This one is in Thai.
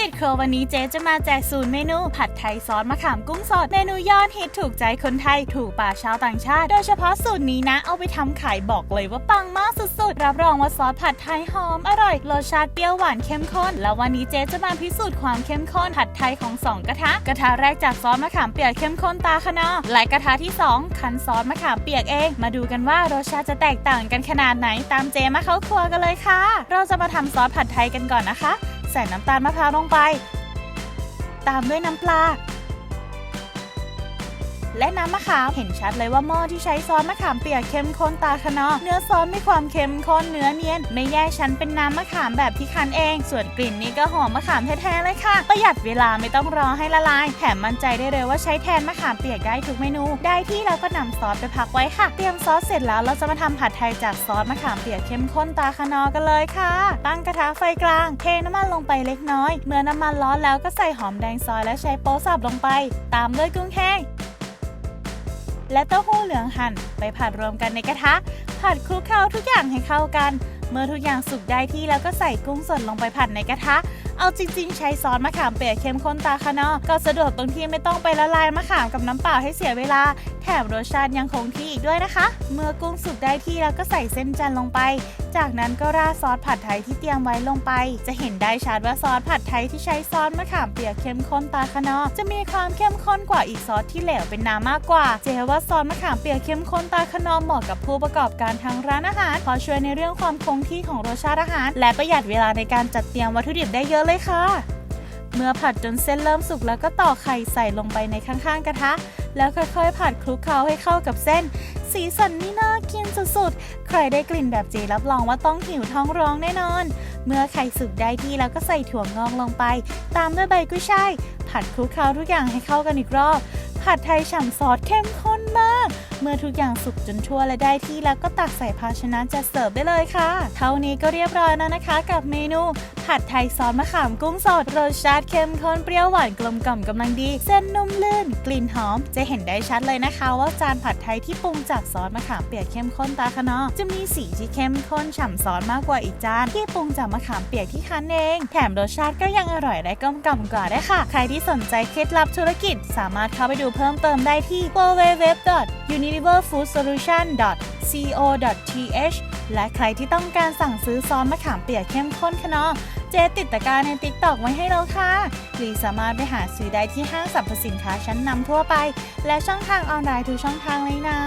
ติดครัววันนี้เจ๊จะมาแจกสูตรเมนู ผัดไทยซอสมะขามกุ้งสด เมนูยอดฮิตถูกใจคนไทย ถูกปากชาวต่างชาติ โดยเฉพาะสูตรนี้นะ เอาไปทำขายบอกเลยว่าปังมากสุดๆ รับรองว่าซอสผัดไทยหอม อร่อย รสชาติเปรี้ยวหวานเข้มข้น แล้ววันนี้เจ๊จะมาพิสูจน์ความเข้มข้นผัดไทยของสองกระทะ กระทะแรกจากซอสมะขามเปียกเข้มข้นตาคนอและกระทะที่สองคั้นซอสมะขามเปียกเอง มาดูกันว่ารสชาติจะแตกต่างกันขนาดไหน ตามเจ๊มาเข้าครัวกันเลยค่ะ เราจะมาทำซอสผัดไทยกันก่อนนะคะ ใส่น้ำตาลมะพร้าวลงไป ตามด้วยน้ำปลา และน้ำมะขามเห็นชัดเลยว่าหม้อที่ใช้ซอสมะขามเปียกเข้มข้นตาคะนอเนื้อซอสมีความเข้มข้นเนื้อเนียน ไม่แยกชั้นเป็นน้ำมะขามแบบที่คั้นเอง ส่วนกลิ่นนี้ก็หอมมะขามแท้ๆเลยค่ะ ประหยัดเวลาไม่ต้องรอให้ละลาย แถมมั่นใจได้เลยว่าใช้แทนมะขามเปียกได้ทุกเมนู ได้ที่แล้วก็นำซอสไปพักไว้ค่ะ เตรียมซอสเสร็จแล้วเราจะมาทำผัดไทยจากซอสมะขามเปียกเข้มข้นตาคะนอกันเลยค่ะ ตั้งกระทะไฟกลาง เทน้ำมันลงไปเล็กน้อย เมื่อน้ำมันร้อนแล้วก็ใส่หอมแดงซอยและใช้โป๊สับลงไป ตามด้วยกุ้งแห้ง และเต้าหู้เหลืองหั่นไปผัดรวมกันในกระทะ ผัดคลุกเคล้าทุกอย่างให้เข้ากัน เมื่อทุกอย่างสุกได้ที่แล้วก็ใส่กุ้งสดลงไปผัดในกระทะ เอาจริงๆ ใช้ซอสมะขามเปียกเข้มข้นตาคะเนอก็สะดวกตรงที่ไม่ต้องไปละลายมะขามกับน้ำเปล่าให้เสียเวลา แถมรสชาติยังคงที่อีกด้วยนะคะ เมื่อกุ้งสุกได้ที่แล้วก็ใส่เส้นจันทร์ลงไป จากนั้นก็ราดซอสผัดไทยที่เตรียมไว้ลงไป จะเห็นได้ชัดว่าซอสผัดไทยที่ใช้ซอสมะขามเปียกเข้มข้นตาคะนอจะมีความเข้มข้นกว่าอีกซอสที่เหลวเป็นน้ำมากกว่า เจว่าซอสมะขามเปียกเข้มข้นตาคะนอเหมาะกับผู้ประกอบการทางร้านอาหารเพราะช่วยในเรื่องความคงที่ของรสชาติอาหาร และประหยัดเวลาในการจัดเตรียมวัตถุดิบได้เยอะเลยค่ะ เมื่อผัดจนเส้นเริ่มสุกแล้วก็ต่อกไข่ใส่ลงไปในข้างๆกระทะ แล้วค่อยๆ ผัดคลุกเคล้าให้เข้ากับเส้น สีสันนี่น่ากินสุดๆ ใครได้กลิ่นแบบเจรับรองว่าต้องหิวท้องร้องแน่นอน เมื่อไข่สุกได้ที่แล้วก็ใส่ถั่วงอกลงไป ตามด้วยใบกุ้ยช่ายผัดคลุกเคล้าทุกอย่างให้เข้ากันอีกรอบ ผัดไทยฉ่ำซอสเข้มข้น เมื่อทุกอย่างสุกจนทั่วและได้ที่แล้วก็ตักใส่ภาชนะจะเสิร์ฟได้เลยค่ะ เท่านี้ก็เรียบร้อยแล้วนะคะ กับเมนู ผัดไทยซอสมะขามกุ้งสดรสชาติเข้มข้นเปรี้ยวหวานกลมกล่อมกำลังดี เส้นนุ่มลื่น กลิ่นหอม จะเห็นได้ชัดเลยนะคะ ว่าจานผัดไทยที่ปรุงจากซอสมะขามเปียกเข้มข้นตาคะนอจะมีสีที่เข้มข้นฉ่ำซอสมากกว่าอีกจานที่ปรุงจากมะขามเปียกที่คั้นเอง แถมรสชาติก็ยังอร่อยและกลมกล่อมกว่าได้ค่ะ ใครที่สนใจเคล็ดลับธุรกิจ สามารถเข้าไปดูเพิ่มเติมได้ที่ www.uni riverfoodsolution.co.th และใครที่ต้องการสั่งซื้อซอสมะขามเปียกเข้มข้นคะนองเจติดตะกร้ารในติ๊กตอกไว้ให้เราค่ะ หรือสามารถไปหาซื้อได้ที่ห้างสรรพสินค้าชั้นนำทั่วไป และช่องทางออนไลน์ทุกช่องทางเลยนะ